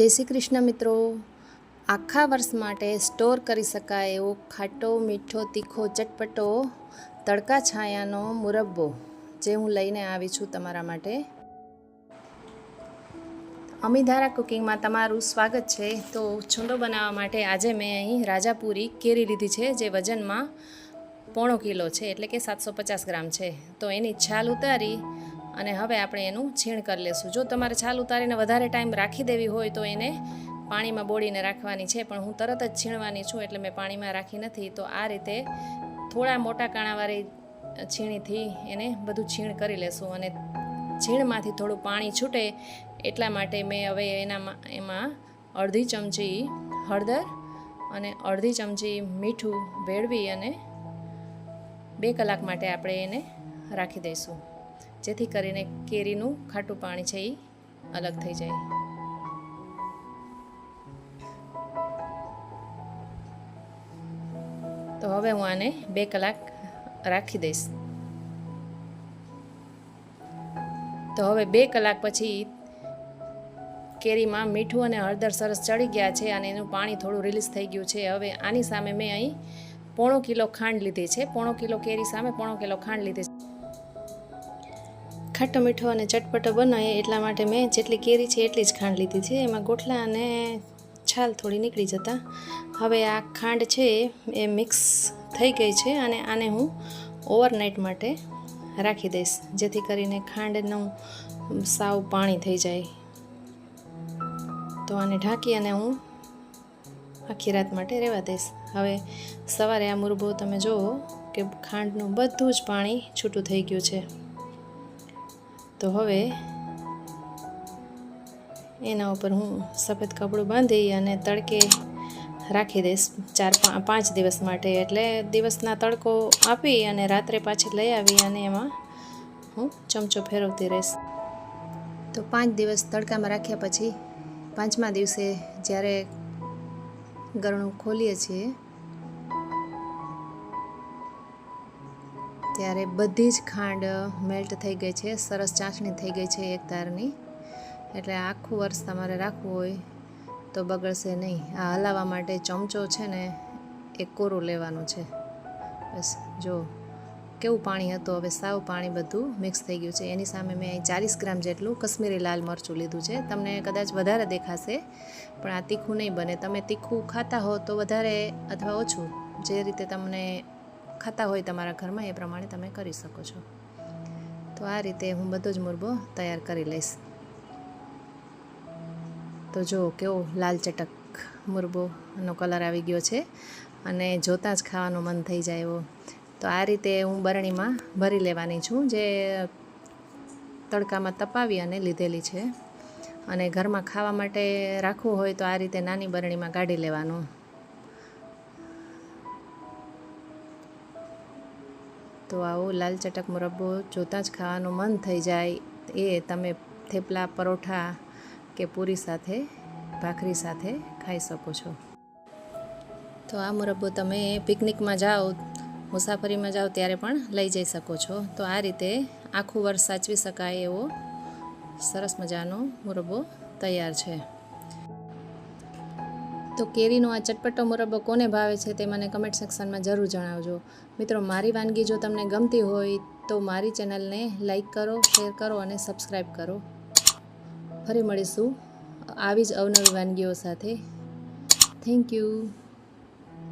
જય શ્રી કૃષ્ણ મિત્રો. આખા વર્ષ માટે સ્ટોર કરી શકાય એવો ખાટો, મીઠો, તીખો, ચટપટો, તડકા છાયાનો મુરબ્બો જે હું લઈને આવી છું તમારા માટે. અમીધારા કુકિંગમાં તમારું સ્વાગત છે. તો છુંદો બનાવવા માટે આજે મેં અહીં રાજાપુરી કેરી લીધી છે, જે વજનમાં પોણો કિલો છે, એટલે કે સાતસો પચાસ ગ્રામ છે. તો એની છાલ ઉતારી અને હવે આપણે એનું છીણ કરી લેશું. જો તમારે છાલ ઉતારીને વધારે ટાઈમ રાખી દેવી હોય તો એને પાણીમાં બોળીને રાખવાની છે, પણ હું તરત જ છીણવાની છું એટલે મેં પાણીમાં રાખી નથી. તો આ રીતે થોડા મોટા કાણાવાળી છીણીથી એને બધું છીણ કરી લેશું અને છીણમાંથી થોડું પાણી છૂટે એટલા માટે મેં હવે એનામાં, એમાં અડધી ચમચી હળદર અને અડધી ચમચી મીઠું ભેળવી અને બે કલાક માટે આપણે એને રાખી દઈશું. જેથી કરીને કેરીનું ખાટું પાણી છે એ અલગ થઈ જાય. તો હવે હું આને બે કલાક રાખી દઈશ. તો હવે બે કલાક પછી કેરીમાં મીઠું અને હળદર સરસ ચડી ગયા છે અને એનું પાણી થોડું રિલીઝ થઈ ગયું છે. હવે આની સામે મેં અહીં પોણો કિલો ખાંડ લીધી છે. પોણો કિલો કેરી સામે પોણો કિલો ખાંડ લીધી છે. ખાટો મીઠો અને ચટપટો બનાવીએ એટલા માટે મેં જેટલી કેરી છે એટલી જ ખાંડ લીધી છે. એમાં ગોઠલા અને છાલ થોડી નીકળી જતા. હવે આ ખાંડ છે એ મિક્સ થઈ ગઈ છે અને આને હું ઓવરનાઇટ માટે રાખી દઈશ, જેથી કરીને ખાંડનું સાવ પાણી થઈ જાય. તો આને ઢાંકી અને હું આખી રાત માટે રહેવા દઈશ. હવે સવારે આ મુરબો તમે જુઓ કે ખાંડનું બધું જ પાણી છૂટું થઈ ગયું છે. તો હવે એના ઉપર હું સફેદ કપડું બાંધી અને તડકે રાખી દઈશ ચાર પાંચ દિવસ માટે. એટલે દિવસના તડકો આપી અને રાત્રે પાછી લઈ આવી અને એમાં હું ચમચો ફેરવતી રહીશ. તો પાંચ દિવસ તડકામાં રાખ્યા પછી પાંચમા દિવસે જ્યારે ગરણું ખોલીએ છીએ ત્યારે બધી જ ખાંડ મેલ્ટ થઈ ગઈ છે. સરસ ચાસણી થઈ ગઈ છે એક તારની. એટલે આખું વર્ષ તમારે રાખવું હોય તો બગડશે નહીં. આ હલાવવા માટે ચમચો છે ને એ કોરું લેવાનું છે. બસ, જો, કેવું પાણી હતું? હવે સાવ પાણી બધું મિક્સ થઈ ગયું છે. એની સામે મેં ચાલીસ ગ્રામ જેટલું કશ્મીરી લાલ મરચું લીધું છે. તમને કદાચ વધારે દેખાશે, પણ આ તીખું નહીં બને. તમે તીખું ખાતા હો તો વધારે અથવા ઓછું. જે રીતે તમને ખાતા હોય તમારા ઘરમાં, એ પ્રમાણે તમે કરી શકો છો. તો આ રીતે હું બધો જ મુરબો તૈયાર કરી લઈશ. તો જો કેવો લાલ ચટક મુરબોનો કલર આવી ગયો છે અને જોતાં જ ખાવાનું મન થઈ જાય એવો. તો આ રીતે હું બરણીમાં ભરી લેવાની છું, જે તડકામાં તપાવી અને લીધેલી છે. અને ઘરમાં ખાવા માટે રાખવું હોય તો આ રીતે નાની બરણીમાં કાઢી લેવાનું. તો આવો લાલ ચટક મુરબ્બો જોતાં જ ખાવાનું મન થઈ જાય. એ તમે થેપલા, પરોઠા કે પૂરી સાથે, ભાખરી સાથે ખાઈ શકો છો. તો આ મુરબ્બો તમે પિકનિકમાં જાઓ, મુસાફરીમાં જાઓ ત્યારે પણ લઈ જઈ શકો છો. તો આ રીતે આખું વર્ષ સાચવી શકાય એવો સરસ મજાનો મુરબ્બો તૈયાર છે. તો કેરીનો આ ચટપટો મુરબ્બો કોને ભાવે છે તે મને કમેન્ટ સેક્શનમાં જરૂર જણાવજો. મિત્રો, મારી વાનગી જો તમને ગમતી હોય તો મારી ચેનલને લાઇક કરો શેર કરો અને સબસ્ક્રાઈબ કરો. ફરી મળીશું આવી જ અવનવી વાનગીઓ સાથે. Thank you